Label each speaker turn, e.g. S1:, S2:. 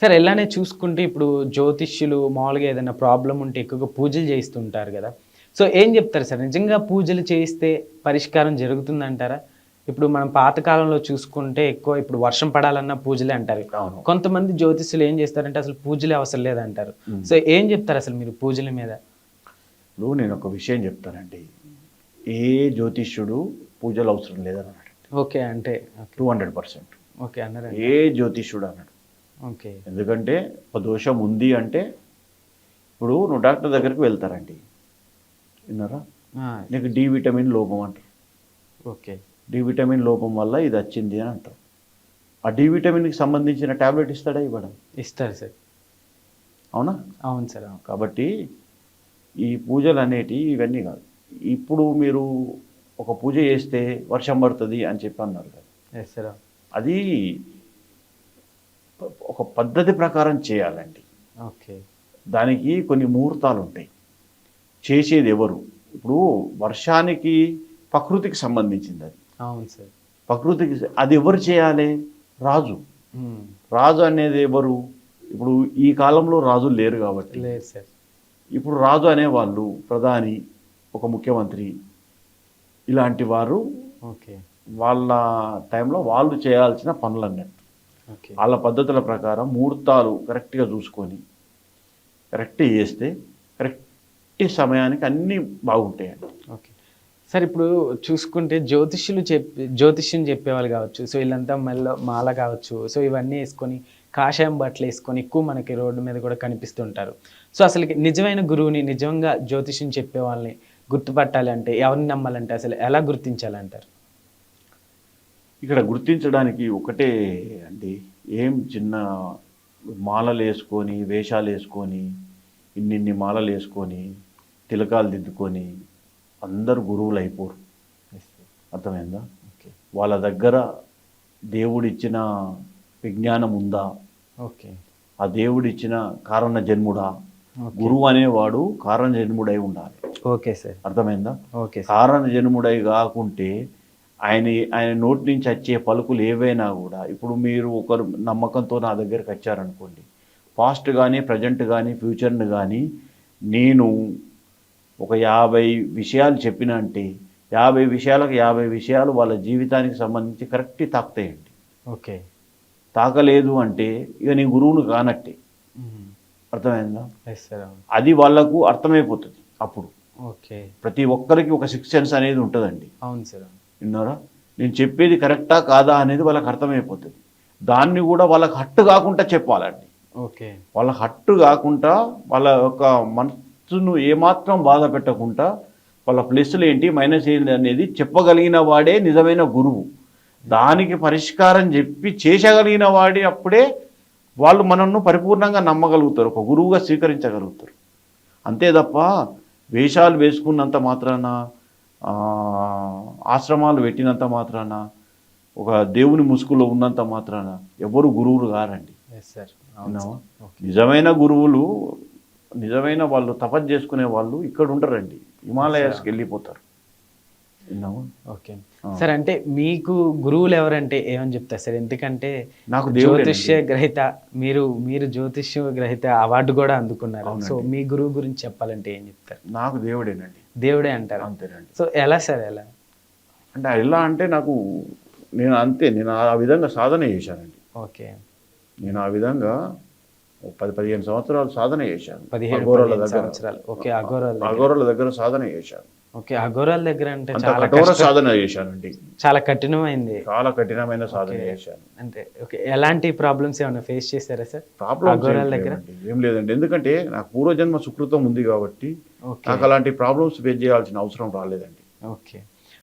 S1: Sir ఇలానే చూసుకుంటే ఇప్పుడు జ్యోతిష్యులు మామూలుగా ఏదైనా ప్రాబ్లం ఉంటే ఎక్కువగా పూజలు చేస్తుంటారు కదా. సో ఏం చెప్తారు సార్? నిజంగా పూజలు చేయిస్తే పరిష్కారం జరుగుతుందంటారా? ఇప్పుడు మనం పాతకాలంలో చూసుకుంటే ఎక్కువ ఇప్పుడు వర్షం పడాలన్న పూజలే అంటారు.
S2: అవును.
S1: కొంతమంది జ్యోతిష్యులు ఏం చేస్తారంటే అసలు పూజలే అవసరం లేదంటారు. సో ఏం చెప్తారు అసలు మీరు పూజల మీద?
S2: ఇప్పుడు నేను ఒక విషయం చెప్తానండి. ఏ జ్యోతిష్యుడు పూజలు అవసరం లేదని అన్నాడు
S1: ఓకే అంటే
S2: టూ హండ్రెడ్ పర్సెంట్.
S1: ఓకే అన్నారు
S2: ఏ జ్యోతిష్యుడు అన్నాడు?
S1: ఓకే.
S2: ఎందుకంటే ఒక దోషం ఉంది అంటే ఇప్పుడు నువ్వు డాక్టర్ దగ్గరికి వెళ్తారండి. విన్నారా? నీకు డి విటమిన్ లోపం అంటారు
S1: ఓకే.
S2: డి విటమిన్ లోపం వల్ల ఇది వచ్చింది అని అంటారు. ఆ డి విటమిన్కి సంబంధించిన టాబ్లెట్ ఇస్తాడా ఇవ్వడం
S1: ఇస్తారు సార్.
S2: అవునా?
S1: అవును సార్
S2: కాబట్టి ఈ పూజలు అనేటివి ఇవన్నీ కాదు. ఇప్పుడు మీరు ఒక పూజ చేస్తే వర్షం పడుతుంది అని చెప్పి అన్నారు కదా. అది ఒక పద్ధతి ప్రకారం చేయాలండి.
S1: ఓకే.
S2: దానికి కొన్ని ముహూర్తాలు ఉంటాయి చేసేది ఎవరు ఇప్పుడు వర్షానికి ప్రకృతికి సంబంధించింది అది
S1: అవును సార్.
S2: ప్రకృతికి అది ఎవరు చేయాలి? రాజు. రాజు అనేది ఎవరు ఇప్పుడు ఈ కాలంలో రాజులు లేరు కాబట్టి.
S1: లేదు సార్.
S2: ఇప్పుడు రాజు అనేవాళ్ళు ప్రధాని ఒక ముఖ్యమంత్రి ఇలాంటి వారు
S1: ఓకే.
S2: వాళ్ళ టైంలో వాళ్ళు చేయాల్సిన పనులు అన్నట్టు వాళ్ళ పద్ధతుల ప్రకారం ముహూర్తాలు కరెక్ట్గా చూసుకొని కరెక్ట్ చేస్తే కరెక్ట్ సమయానికి అన్నీ బాగుంటాయండి.
S1: ఓకే. సార్ ఇప్పుడు చూసుకుంటే జ్యోతిష్యులు చెప్పి జ్యోతిష్యం చెప్పేవాళ్ళు కావచ్చు సో వీళ్ళంతా మెల్ల మాల కావచ్చు సో ఇవన్నీ వేసుకొని కాషాయం బట్టలు వేసుకొని ఎక్కువ మనకి రోడ్డు మీద కూడా కనిపిస్తుంటారు. సో అసలు నిజమైన గురువుని నిజంగా జ్యోతిష్యం చెప్పే వాళ్ళని గుర్తుపట్టాలి అంటే ఎవరిని నమ్మాలంటే అసలు ఎలా గుర్తించాలంటారు?
S2: ఇక్కడ గుర్తించడానికి ఒకటే అండి ఏం చిన్న మాలలు వేసుకొని వేషాలు వేసుకొని ఇన్నిన్ని మాలలు వేసుకొని తిలకాలు దిద్దుకొని అందరు గురువులు అయిపోరు. అర్థమైందా?
S1: ఓకే.
S2: వాళ్ళ దగ్గర దేవుడిచ్చిన విజ్ఞానం ఉందా?
S1: ఓకే.
S2: ఆ దేవుడిచ్చిన కారణ జన్ముడా. గురువు అనేవాడు కారణ జన్ముడై ఉండాలి.
S1: Okay sir.
S2: అర్థమైందా?
S1: ఓకే
S2: కారణ జన్ముడై కాకుంటే ఆయన ఆయన నోటి నుంచి వచ్చే పలుకులు ఏవైనా కూడా ఇప్పుడు మీరు ఒకరు నమ్మకంతో నా దగ్గరికి వచ్చారనుకోండి పాస్ట్ కానీ ప్రజెంట్ కానీ ఫ్యూచర్ని కానీ నేను ఒక యాభై విషయాలు చెప్పిన అంటే యాభై విషయాలకు యాభై విషయాలు వాళ్ళ జీవితానికి సంబంధించి కరెక్ట్ తాకుతాయండి.
S1: ఓకే.
S2: తాకలేదు అంటే ఇక నీ గురువును కానట్టే. అర్థమైందా? అది వాళ్ళకు అర్థమైపోతుంది అప్పుడు.
S1: ఓకే.
S2: ప్రతి ఒక్కరికి ఒక సిక్స్ సెన్స్ అనేది ఉంటుందండి.
S1: అవును సార్
S2: విన్నారా? నేను చెప్పేది కరెక్టా కాదా అనేది వాళ్ళకి అర్థమైపోతుంది. దాన్ని కూడా వాళ్ళకి హట్టు కాకుండా చెప్పాలండి.
S1: ఓకే.
S2: వాళ్ళ హట్టు కాకుండా వాళ్ళ యొక్క మనసును ఏమాత్రం బాధ పెట్టకుండా వాళ్ళ ప్లస్లు ఏంటి మైనస్ ఏంటి అనేది చెప్పగలిగిన వాడే నిజమైన గురువు. దానికి పరిష్కారం చెప్పి చేసగలిగిన వాడి అప్పుడే వాళ్ళు మనల్ని పరిపూర్ణంగా నమ్మగలుగుతారు ఒక గురువుగా స్వీకరించగలుగుతారు. అంతే తప్ప వేషాలు వేసుకున్నంత మాత్రాన ఆశ్రమాలు పెట్టినంత మాత్రాన ఒక దేవుని ముసుగులో ఉన్నంత మాత్రాన ఎవరు గురువులు కారండి. నిజమైన గురువులు నిజమైన వాళ్ళు తపస్సు చేసుకునే వాళ్ళు ఇక్కడ ఉంటారండి హిమాలయాస్కి వెళ్ళిపోతారు. విన్నావా
S1: ఓకే. సార్ అంటే మీకు గురువులు ఎవరంటే ఏమని చెప్తారు సార్? ఎందుకంటే
S2: నాకు.
S1: జ్యోతిష్య గ్రహీత మీరు మీరు జ్యోతిష్య గ్రహీత అవార్డు కూడా అందుకున్నారు. సో మీ గురువు గురించి చెప్పాలంటే ఏం చెప్తారు?
S2: నాకు దేవుడేనండి.
S1: దేవుడే అంటారు?
S2: అంతేనండి.
S1: సో ఎలా సార్ ఎలా?
S2: అంటే ఎలా అంటే నాకు నేను అంతే నేను ఆ విధంగా సాధన చేశానండి.
S1: ఓకే.
S2: నేను ఆ విధంగా పది పదిహేను సంవత్సరాలు సాధన చేశాను.
S1: పదిహేను
S2: దగ్గర.
S1: సంవత్సరాలు. ఓకే అఘోరాల దగ్గర.
S2: అఘోరాల దగ్గర సాధన చేశాను.
S1: ఓకే అఘోరాల దగ్గర అంటే చాలా
S2: కఠోర సాధన చేశానండి.
S1: చాలా కఠినమైంది.
S2: చాలా కఠినమైన సాధన. చేశాను.
S1: అంటే ఓకే ఎలాంటి ప్రాబ్లమ్స్ ఏమైనా ఫేస్ చేశారా సార్? అఘోరాల దగ్గర?
S2: ఏం లేదండి. ఎందుకంటే నాకు పూర్వజన్మ సుకృతం ఉంది కాబట్టి నాకు అలాంటి ప్రాబ్లమ్స్ ఫేస్ చేయాల్సిన అవసరం రాలేదండి.
S1: ఓకే.